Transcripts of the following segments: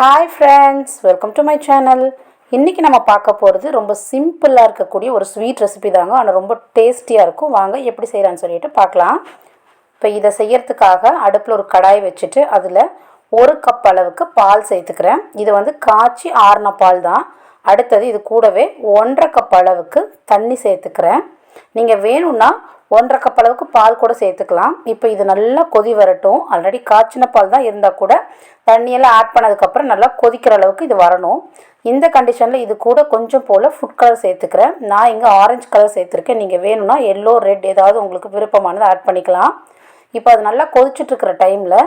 Hi friends welcome to my channel இன்றைக்கி நம்ம பார்க்க போகிறது ரொம்ப சிம்பிளாக இருக்கக்கூடிய ஒரு ஸ்வீட் ரெசிபி தாங்க. ஆனால் ரொம்ப டேஸ்டியாக இருக்கும். வாங்க எப்படி செய்கிறான்னு சொல்லிட்டு பார்க்கலாம். இப்போ இதை செய்யறதுக்காக அடுப்பில் ஒரு கடாய் வச்சுட்டு அதில் ஒரு கப் அளவுக்கு பால் சேர்த்துக்கிறேன். இது வந்து காய்ச்சி ஆறின பால் தான். அடுத்தது இது கூடவே ஒன்றரை கப் அளவுக்கு தண்ணி சேர்த்துக்கிறேன். நீங்கள் வேணும்னா ஒன்றரை கப் அளவுக்கு பால் கூட சேர்த்துக்கலாம். இப்போ இது நல்லா கொதி வரட்டும். ஆல்ரெடி காய்ச்சின பால் தான் இருந்தால் கூட தண்ணியெல்லாம் ஆட் பண்ணதுக்கப்புறம் நல்லா கொதிக்கிற அளவுக்கு இது வரணும். இந்த கண்டிஷனில் இது கூட கொஞ்சம் போல் ஃபுட் கலர் சேர்த்துக்கிறேன். நான் இங்கே ஆரஞ்சு கலர் சேர்த்துருக்கேன். நீங்கள் வேணும்னா எல்லோ ரெட் ஏதாவது உங்களுக்கு விருப்பமானதை ஆட் பண்ணிக்கலாம். இப்போ அது நல்லா கொதிச்சுட்ருக்கிற டைமில்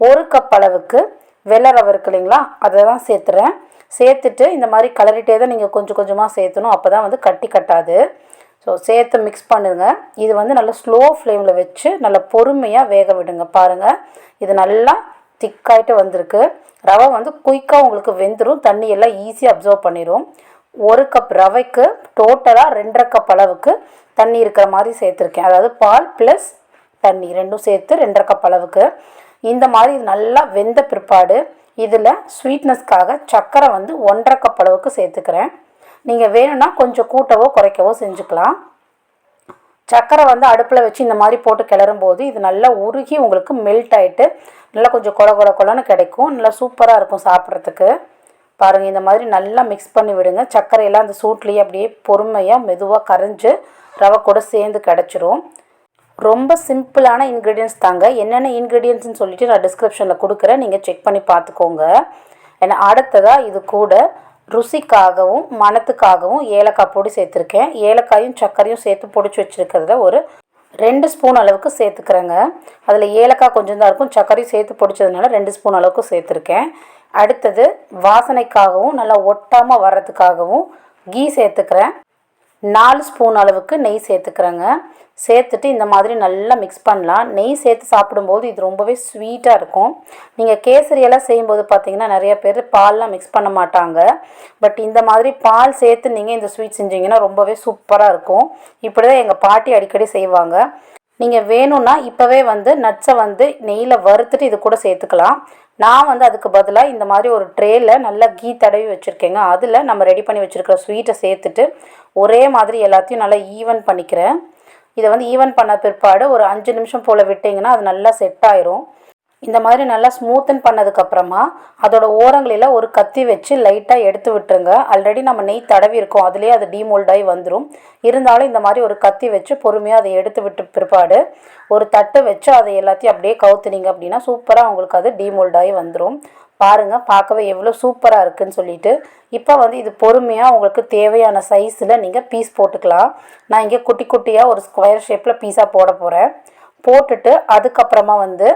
ஒரு கப் அளவுக்கு வெள்ளை ரவை இருக்கு இல்லைங்களா? அதை தான் சேர்த்துறேன். சேர்த்துட்டு இந்த மாதிரி கலரிட்டே தான் நீங்கள் கொஞ்சம் கொஞ்சமாக சேர்த்தணும். அப்போ தான் வந்து கட்டி கட்டாது. ஸோ சேர்த்து மிக்ஸ் பண்ணுங்க. இது வந்து நல்லா ஸ்லோ ஃப்ளேமில் வச்சு நல்லா பொறுமையாக வேக விடுங்க. பாருங்கள் இது நல்லா திக்காயிட்டு வந்திருக்கு. ரவை வந்து குயிக்காக உங்களுக்கு வெந்துடும் தண்ணி எல்லாம் ஈஸியாக அப்சர்வ் பண்ணிடும் ஒரு கப் ரவைக்கு டோட்டலாக ரெண்டரை கப் அளவுக்கு தண்ணி இருக்கிற மாதிரி சேர்த்துருக்கேன். அதாவது பால் ப்ளஸ் தண்ணி ரெண்டும் சேர்த்து ரெண்டரை கப் அளவுக்கு. இந்த மாதிரி இது நல்லா வெந்த பிற்பாடு இதில் ஸ்வீட்னஸ்க்காக சர்க்கரை வந்து ஒன்றரை கப் அளவுக்கு சேர்த்துக்கிறேன். நீங்கள் வேணும்னா கொஞ்சம் கூட்டவோ குறைக்கவோ செஞ்சுக்கலாம். சக்கரை வந்து அடுப்பில் வச்சு இந்த மாதிரி போட்டு கிளறும் போது இது நல்லா உருகி உங்களுக்கு மெல்ட் ஆகிட்டு நல்லா கொஞ்சம் கொல கொல கொலன்னு கிடைக்கும். நல்லா சூப்பராக இருக்கும் சாப்பிட்றதுக்கு. பாருங்கள் இந்த மாதிரி நல்லா மிக்ஸ் பண்ணி விடுங்க. சர்க்கரையெல்லாம் அந்த சூட்லேயே அப்படியே பொறுமையாக மெதுவாக கரைஞ்சி ரவை கூட சேர்ந்து கிடச்சிரும். ரொம்ப சிம்பிளான இன்க்ரீடியன்ஸ் தாங்க. என்னென்ன இன்க்ரீடியன்ஸ்னு சொல்லிட்டு நான் டிஸ்கிரிப்ஷனில் கொடுக்குறேன். நீங்கள் செக் பண்ணி பார்த்துக்கோங்க. ஏன்னா அடுத்ததாக இது கூட ருசிக்காகவும் மணத்துக்காகவும் ஏலக்காய் பொடி சேர்த்துருக்கேன். ஏலக்காயும் சர்க்கரையும் சேர்த்து பொடிச்சு வச்சுருக்கிறதுல ஒரு ரெண்டு ஸ்பூன் அளவுக்கு சேர்த்துக்கிறேங்க. அதில் ஏலக்காய் கொஞ்சம் தான் இருக்கும். சர்க்கரையும் சேர்த்து பொடிச்சதுனால ரெண்டு ஸ்பூன் அளவுக்கு சேர்த்துருக்கேன். அடுத்தது வாசனைக்காகவும் நல்லா ஒட்டாமல் வர்றதுக்காகவும் கீ சேர்த்துக்கிறேன். நாலு ஸ்பூன் அளவுக்கு நெய் சேர்த்துக்கிறேங்க. சேர்த்துட்டு இந்த மாதிரி நல்லா மிக்ஸ் பண்ணலாம். நெய் சேர்த்து சாப்பிடும்போது இது ரொம்பவே ஸ்வீட்டாக இருக்கும். நீங்கள் கேசரியெல்லாம் செய்யும்போது பார்த்தீங்கன்னா நிறைய பேர் பால்லாம் மிக்ஸ் பண்ண மாட்டாங்க. பட் இந்த மாதிரி பால் சேர்த்து நீங்கள் இந்த ஸ்வீட் செஞ்சீங்கன்னா ரொம்பவே சூப்பராக இருக்கும். இப்படி தான் எங்கள் பாட்டி அடிக்கடி செய்வாங்க. நீங்கள் வேணும்னா இப்போவே வந்து நட்ஸை வந்து நெய்யில் வறுத்துட்டு இது கூட சேர்த்துக்கலாம். நான் வந்து அதுக்கு பதிலாக இந்த மாதிரி ஒரு ட்ரேயில் நல்லா கீ தடவி வச்சுருக்கேங்க. அதில் நம்ம ரெடி பண்ணி வச்சுருக்கிற ஸ்வீட்டை சேர்த்துட்டு ஒரே மாதிரி எல்லாத்தையும் நல்லா ஈவன் பண்ணிக்கிறேன். இதை வந்து ஈவன் பண்ண பிற்பாடு ஒரு அஞ்சு நிமிஷம் போல் விட்டிங்கன்னா அது நல்லா செட் ஆயிரும். இந்த மாதிரி நல்லா ஸ்மூத்தன் பண்ணதுக்கப்புறமா அதோட ஓரங்களில் ஒரு கத்தி வச்சு லைட்டாக எடுத்து விட்டுருங்க. ஆல்ரெடி நம்ம நெய் தடவி இருக்கோம். அதுலேயே அது டீமோல்டாகி வந்துடும் இருந்தாலும் இந்த மாதிரி ஒரு கத்தி வச்சு பொறுமையாக அதை எடுத்து விட்டு பிற்பாடு ஒரு தட்டு வச்சு அதை எல்லாத்தையும் அப்படியே கவுத்துனீங்க அப்படின்னா சூப்பராக உங்களுக்கு அது டீமோல்டாகி வந்துடும் பாருங்கள் பார்க்கவே எவ்வளோ சூப்பராக இருக்குதுன்னு சொல்லிட்டு. இப்போ வந்து இது பொறுமையாக உங்களுக்கு தேவையான சைஸில் நீங்கள் பீஸ் போட்டுக்கலாம். நான் இங்கே குட்டி குட்டியாக ஒரு ஸ்கொயர் ஷேப்பில் பீஸாக போட போகிறேன் போட்டுட்டு அதுக்கப்புறமா வந்து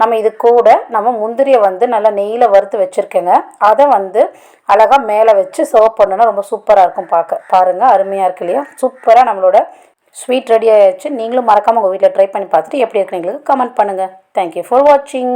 நம்ம இது கூட நம்ம முந்திரியை வந்து நல்லா நெய்யில் வறுத்து வச்சுருக்கேங்க. அதை வந்து அழகாக மேலே வச்சு சர்வ் பண்ணோன்னா ரொம்ப சூப்பராக இருக்கும் பார்க்க பாருங்கள் அருமையாக இருக்கு இல்லையா? சூப்பராக நம்மளோட ஸ்வீட் ரெடி ஆகிடுச்சு நீங்களும் மறக்காமல் உங்கள் வீட்டில் ட்ரை பண்ணி பார்த்துட்டு எப்படி இருக்குன்னு எங்களுக்கு கமெண்ட் பண்ணுங்கள் தேங்க்யூ ஃபார் வாட்சிங்